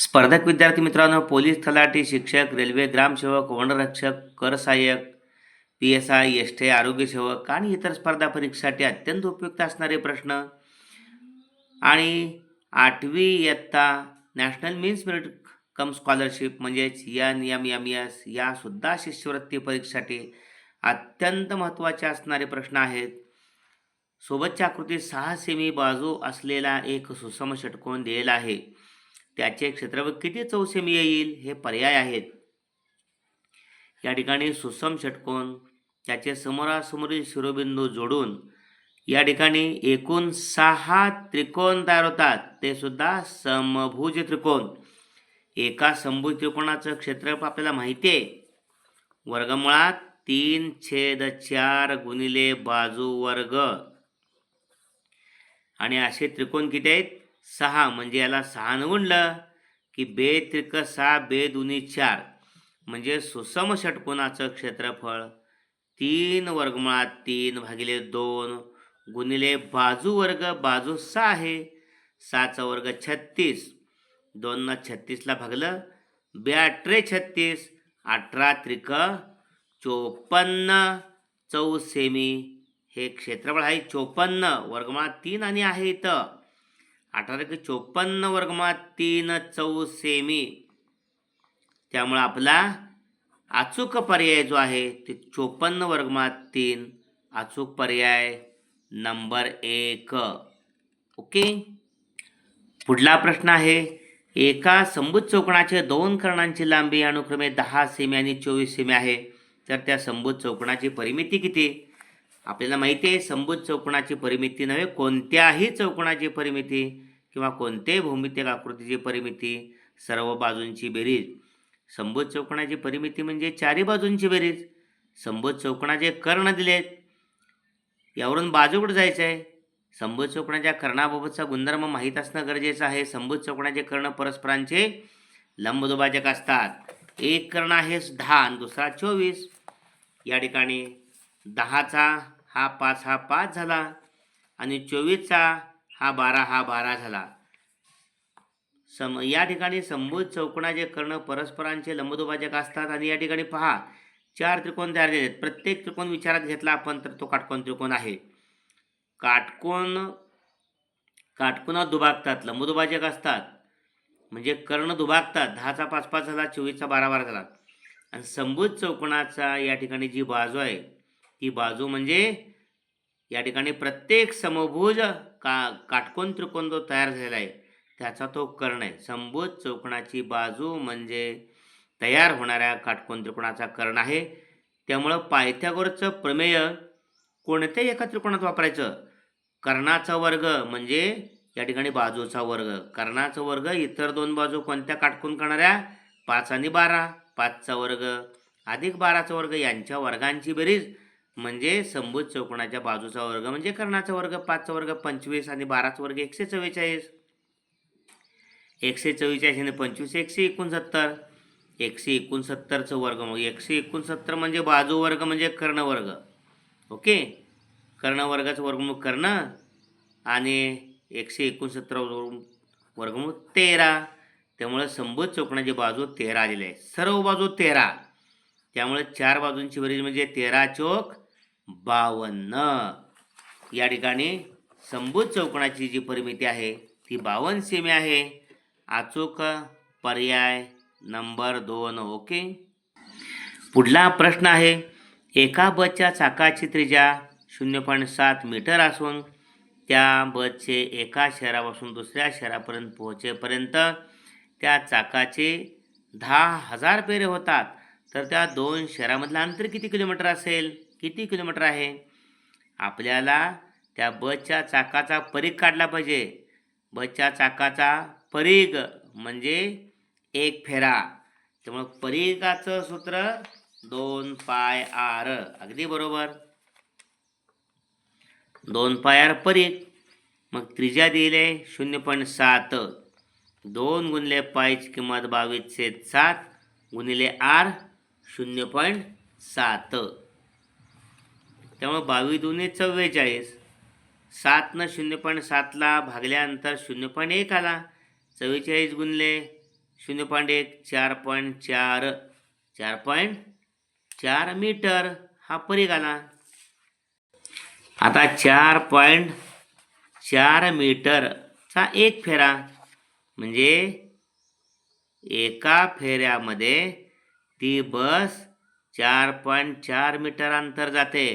स्पर्धक विद्यार्थी मित्रांनो पोलीस तलाठी शिक्षक रेल्वे ग्रामसेवक वनरक्षक कर सहाय्यक P S I S T आरोग्यसेवक आणि इतर स्पर्धा परीक्षेसाठी अत्यंत उपयुक्त असणारे प्रश्न. आणि आठवी इयत्ता national means merit cum scholarship म्हणजेच एन एम एम एस यासुद्धा शिष्यवृत्ती परीक्षेसाठी अत्यंत महत्त्वाचे असणारे प्रश्न आहेत. सोबतच्या आकृतीत सहा सेमी बाजू असलेला एक सुसम षटकोन दिलेला आहे. त्याचे क्षेत्रफळ किती चौसेमी येईल? हे पर्याय आहेत. या ठिकाणी सुसम षटकोन त्याचे समोरासमोरील शिरोबिंदू जोडून या ठिकाणी एकूण सहा त्रिकोण तयार होतात. ते सुद्धा समभुज त्रिकोण. एका समभुज त्रिकोणाचं क्षेत्रफळ आपल्याला माहिती आहे. वर्गमुळात तीन छेद चार गुणिले बाजू वर्ग. आणि असे त्रिकोण किती आहेत? सहा म्हणजे याला सहानं गुणलं की बे त्रिक सहा बे दुनी चार म्हणजे सुसम षटकोनाचं क्षेत्रफळ. तीन वर्गमुळात तीन भागिले दोन गुणिले बाजू वर्ग बाजू सहा आहे. सहाचा वर्ग छत्तीस. दोननं छत्तीसला भागलं बे अठरे छत्तीस अठरा त्रिक चोपन्न. चौसेमी हे क्षेत्रफळ आहे चोपन्न वर्गमुळात तीन आणि आहे इथं. अठरा की चोपन्न वर्गमात तीन चौसेमी त्यामुळं आपला अचूक पर्याय जो आहे ते चोपन्न वर्गमात तीन अचूक पर्याय नंबर एक. ओके? पुढला प्रश्न आहे एका संबुज चौकणाचे दोन कर्णांची लांबी अनुक्रमे दहा सेमी आणि चोवीस सेमी आहे. तर त्या संभूत चौकणाची परिमिती किती? आपल्याला माहिती आहे संभूत चौकोनाची परिमिती नव्हे कोणत्याही चौकोनाची परिमिती किंवा कोणत्याही भौमितिक आकृतीची परिमिती सर्व बाजूंची बेरीज. संभूत चौकोनाची परिमिती म्हणजे चारी बाजूंची बेरीज. संभूत चौकोनाचे कर्ण दिलेत यावरून बाजूकडे जायचं आहे? संभूत चौकोनाच्या कर्णाबाबतचा गुणधर्म माहीत असणं गरजेचं आहे. संभूत चौकोनाचे कर्ण परस्परांचे लंबदुभाजक असतात. एक कर्ण आहे दहा आणि दुसरा चोवीस. या ठिकाणी दहाचा हा पाच हा पाच झाला. आणि चोवीसचा हा बारा हा बारा झाला. सम या ठिकाणी संभूत चौकोनाचे कर्ण परस्परांचे लंबदुभाजक असतात. आणि या ठिकाणी पहा चार त्रिकोण तयार झाले आहेत प्रत्येक त्रिकोण विचारात घेतला आपण तर तो काटकोण त्रिकोण आहे. काटकोण काटकोणात दुभागतात लंबदुभाजक असतात. म्हणजे कर्ण दुभागतात. दहाचा पाच पाच झाला चोवीसचा बारा बारा झाला. आणि संभूत चौकोनाचा या ठिकाणी जी बाजू आहे ती बाजू म्हणजे या ठिकाणी प्रत्येक समभुज का काटकोन त्रिकोण जो तयार झालेला आहे त्याचा तो कर्ण आहे. समभुज चौकोनाची बाजू म्हणजे तयार होणाऱ्या काटकोन त्रिकोणाचा कर्ण आहे. त्यामुळं पायथ्यागोरचं प्रमेय कोणत्याही एका त्रिकोणात वापरायचं? कर्णाचा वर्ग म्हणजे या ठिकाणी बाजूचा वर्ग. कर्णाचा वर्ग इतर दोन बाजू कोणत्या काटकोन करणाऱ्या? पाच आणि बारा. पाचचा वर्ग अधिक बाराचा वर्ग यांच्या वर्गांची बेरीज म्हणजे संभूत चौकोनाच्या बाजूचा वर्ग म्हणजे कर्णाचा वर्ग पाचचा वर्ग पंचवीस आणि बाराचा वर्ग एकशे चव्वेचाळीस. एकशे चव्वेचाळीस आणि पंचवीस एकशे एकोणसत्तर. एकशे एकोणसत्तरचं वर्ग मग एकशे एकोणसत्तर म्हणजे बाजू वर्ग म्हणजे कर्णवर्ग. ओके? कर्णवर्गाचं वर्गमूळ कर्ण आणि एकशे एकोणसत्तर वर्गमूळ तेरा. त्यामुळे संबोध चौकणाची बाजू तेरा आलेली आहे. सर्व बाजू तेरा. त्यामुळे चार बाजूंची बेरीज म्हणजे तेरा चौक बावन्न. या ठिकाणी संभूत चौकोनाची जी परिमिती आहे ती बावन्न सेमी आहे. अचूक पर्याय नंबर दोन ओके? पुढला प्रश्न आहे एका बसच्या चाकाची त्रिज्या शून्य पॉईंट सात मीटर असून त्या बसचे एका शहरापासून दुसऱ्या शहरापर्यंत पोहोचेपर्यंत त्या चाकाचे दहा हजार पेरे होतात. तर त्या दोन शहरामधलं अंतर किती किलोमीटर असेल? किती किलोमीटर आहे? आपल्याला त्या बसच्या चाकाचा परीघ काढला पाहिजे. बसच्या चाकाचा परीघ म्हणजे एक फेरा. त्यामुळं परीघाचं सूत्र दोन पाय आर. अगदी बरोबर. दोन पाय आर परीघ. मग त्रिज्या दिले शून्य पॉईंट सात. दोन गुणले पायची किंमत बावीस छेद सात गुणिले आर शून्य पॉईंट सात. त्यामुळे बावीस दोन्ही चव्वेचाळीस. सातनं शून्य पॉईंट सातला भागल्यानंतर शून्य पॉईंट एक आला. चव्वेचाळीस गुणले शून्य पॉईंट एक चार पॉईंट चार. चार पॉईंट चार मीटर हा परीघ आला. आता चार पॉईंट चार मीटरचा एक फेरा. म्हणजे एका फेऱ्यामध्ये ती बस चार पॉईंट चार मीटर अंतर जाते.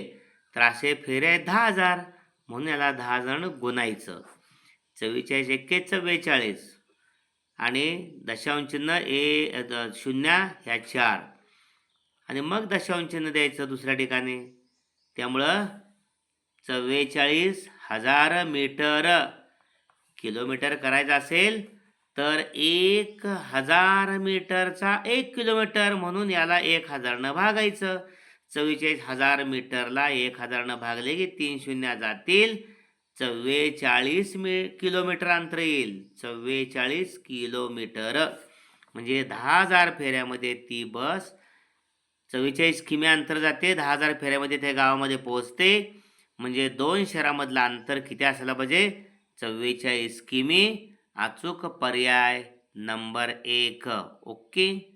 तर असे फेरे आहेत दहा हजार. म्हणून याला दहा जण गुणायचं. चव्वेचाळीस एक्के चव्वेचाळीस. आणि दशांशचिन्ह ए द- शून्य ह्या चार. आणि मग दशांशचिन्ह द्यायचं दुसऱ्या ठिकाणी. त्यामुळं चव्वेचाळीस हजार मीटर. किलोमीटर करायचं असेल तर एक हजार मीटरचा एक किलोमीटर. म्हणून याला एक हजारनं भागायचं. चव्वेचाळीस हजार मीटरला एक हजारनं भागले की तीन शून्य जातील. चव्वेचाळीस मी किलोमीटर अंतर येईल. चव्वेचाळीस किलोमीटर. म्हणजे दहा हजार फेऱ्यामध्ये ती बस चव्वेचाळीस किमी अंतर जाते. दहा हजार फेऱ्यामध्ये त्या गावामध्ये पोहोचते. म्हणजे दोन शहरामधलं अंतर किती असायला पाहिजे? चव्वेचाळीस किमी. अचूक पर्याय नंबर एक. ओके?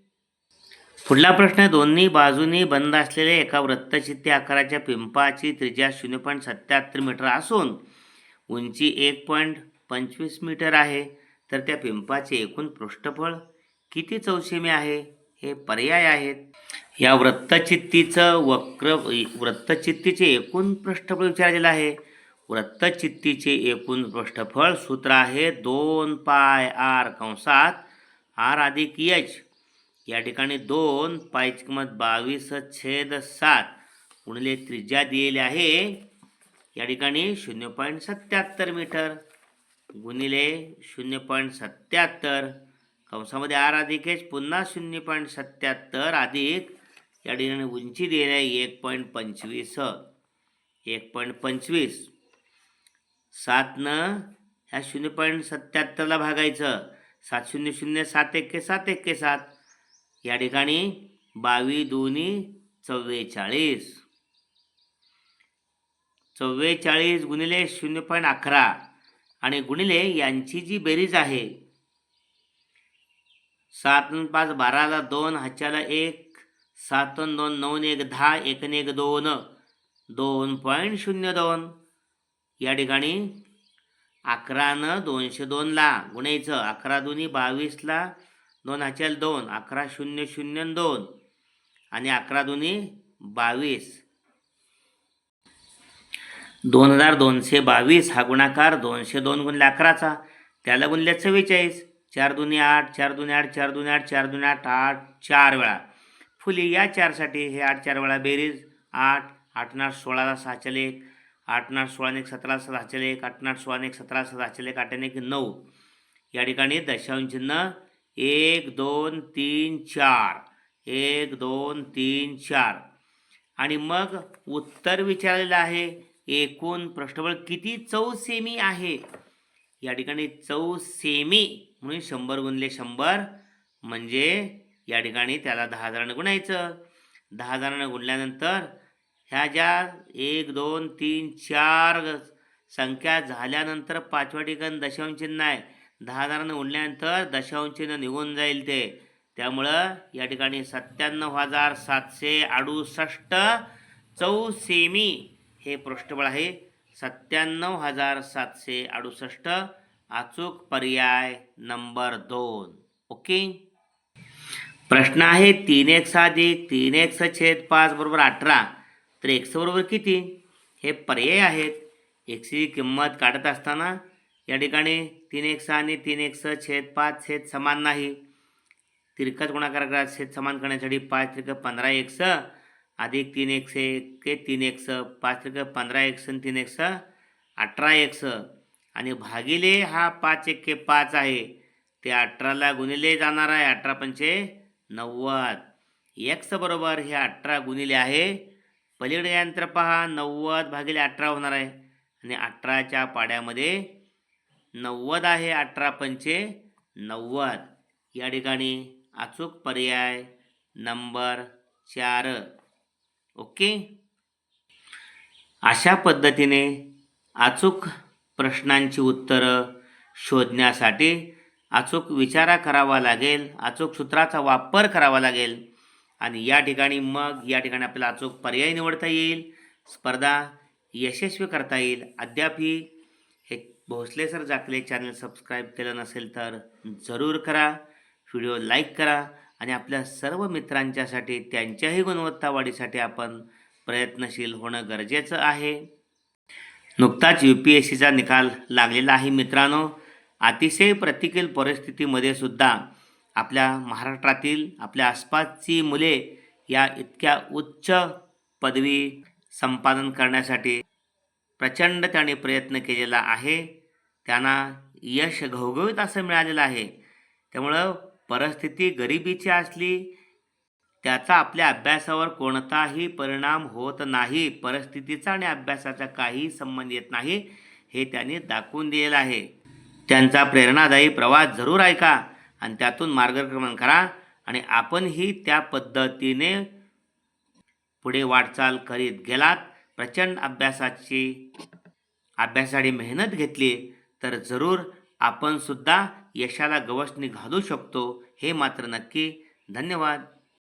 पुढला प्रश्न दोन्ही बाजूनी बंद असलेल्या एका वृत्तचित्ती आकाराच्या पिंपाची त्रिज्या शून्य पॉईंट सत्याहत्तर मीटर असून उंची एक पॉईंट पंचवीस मीटर आहे. तर त्या पिंपाचे एकूण पृष्ठफळ किती चौसेमी आहे हे पर्याय आहेत. या वृत्तचित्तीचं वक्र वृत्तचित्तीचे एकूण पृष्ठफळ विचारलेलं आहे. वृत्तचित्तीचे एकूण पृष्ठफळ सूत्र आहे दोन पाय आर कंसात आर अधिक एच या ठिकाणी दोन पायची किंमत बावीस छेद सात गुणिले त्रिज्या दिलेली आहे. या ठिकाणी शून्य पॉईंट सत्याहत्तर मीटर गुणिले शून्य पॉईंट सत्याहत्तर. कंसामध्ये आर अधिक एच पुन्हा शून्य पॉईंट सत्याहत्तर अधिक या ठिकाणी उंची दिलेली आहे एक पॉईंट पंचवीस. एक पॉईंट पंचवीस. सातनं ह्या शून्य पॉईंट सत्याहत्तरला भागायचं. सात शून्य शून्य सात एक्के सात एक्के सात. या ठिकाणी बावीस दोन्ही चव्वेचाळीस. चव्वेचाळीस गुणिले शून्य पॉईंट अकरा आणि गुणिले यांची जी बेरीज आहे सात पाच बाराला दोन हाच्याला एक सात दोन नऊ एक दहा एक एक दोन दोन पॉईंट शून्य दोन. या ठिकाणी अकरानं दोनशे दोनला गुणायचं अकरा दोन्ही बावीसला दोन हाचेल दोन अकरा शून्य शून्य दोन. आणि अकरा दोन्ही बावीस. दोन हजार दोनशे बावीस हा गुणाकार दोनशे दोन गुणले अकराचा. त्याला गुणले चव्वेचाळीस. चार दोन्ही आठ चार दोन्ही आठ चार दोन्ही आठ चार दोन्ही आठ आठ चार वेळा. फुली या चारसाठी हे आठ चार वेळा बेरीज. आठ आठ नाठ सोळाला सहाच्याला एक. आठ नाठ सोळा एक सतरा सहाच्याला एक. आठ नाठ सोळा एक सतरा सहाच्याला एक. आठ एक नऊ. या ठिकाणी दशांश चिन्ह एक दोन तीन चार. एक दोन तीन चार. आणि मग उत्तर विचारलेलं आहे एकूण पृष्ठबळ किती चौसेमी आहे? या ठिकाणी चौसेमी म्हणून शंभर गुणले शंभर म्हणजे या ठिकाणी त्याला दहा हजारानं गुणायचं. दहा हजारानं गुणल्यानंतर ह्या ज्या एक दोन तीन चार संख्या झाल्यानंतर पाचव्या ठिकाणी दशांश चिन्ह आहे. दहा हजारानं उडल्यानंतर दशांशीनं निघून जाईल ते. त्यामुळं या ठिकाणी सत्त्याण्णव हजार सातशे अडुसष्ट चौसेमी हे पृष्ठबळ आहे. सत्त्याण्णव हजार सातशे अडुसष्ट अचूक पर्याय नंबर दोन. ओके? प्रश्न आहे तीन एक्स अधिक तीन एक्स छेद पाच बरोबर अठरा. तर एक्स बरोबर किती? हे पर्याय आहेत. एक्सची किंमत काढत असताना या ठिकाणी तीन एक सहा आणि तीन एक सहा छेद पाच छेद समान नाही. तिरकत गुणाकार करा छेद समान करण्यासाठी पाच त्रिक पंधरा एक स अधिक तीन एकशे एक तीन एक स पाच त्रिक पंधरा एक आणि तीन एक स अठरा एक स. आणि भागिले हा पाच एक के पाच आहे. ते अठराला गुणिले जाणार आहे अठरा पंचे नव्वद. एक्स बरोबर हे अठरा गुणिले आहे. पलीकडे यंत्र पहा नव्वद भागिले अठरा होणार आहे. आणि अठराच्या पाड्यामध्ये नव्वद आहे अठरा पंचे नव्वद. या ठिकाणी अचूक पर्याय नंबर चार. ओके? अशा पद्धतीने अचूक प्रश्नांची उत्तरं शोधण्यासाठी अचूक विचारा करावा लागेल अचूक सूत्राचा वापर करावा लागेल. आणि या ठिकाणी मग या ठिकाणी आपल्याला अचूक पर्याय निवडता येईल. स्पर्धा यशस्वी करता येईल. अद्यापही भोसले सर जाकले चॅनल सबस्क्राईब केलं नसेल तर जरूर करा व्हिडिओ लाईक करा आणि आपल्या सर्व मित्रांच्यासाठी त्यांच्याही गुणवत्ता वाढीसाठी आपण प्रयत्नशील होणं गरजेचं आहे. नुकताच यू पी एस सीचा निकाल लागलेला आहे मित्रांनो. अतिशय प्रतिकूल परिस्थितीमध्ये सुद्धा आपल्या महाराष्ट्रातील आपल्या आसपासची मुले या इतक्या उच्च पदवी संपादन करण्यासाठी प्रचंड त्याने प्रयत्न केलेला आहे. त्यांना यश घवघवीत असं मिळालेलं आहे. त्यामुळं परिस्थिती गरिबीची असली त्याचा आपल्या अभ्यासावर कोणताही परिणाम होत नाही. परिस्थितीचा आणि अभ्यासाचा काही संबंध येत नाही हे त्यांनी दाखवून दिलेलं आहे. त्यांचा प्रेरणादायी प्रवास जरूर ऐका आणि त्यातून मार्गक्रमण करा आणि आपणही त्या पद्धतीने पुढे वाटचाल करीत गेलात. प्रचंड अभ्यासाची अभ्यासासाठी मेहनत घेतली. तर जरूर आपण सुद्धा यशाला गवसणी घालू शकतो हे मात्र नक्की. धन्यवाद.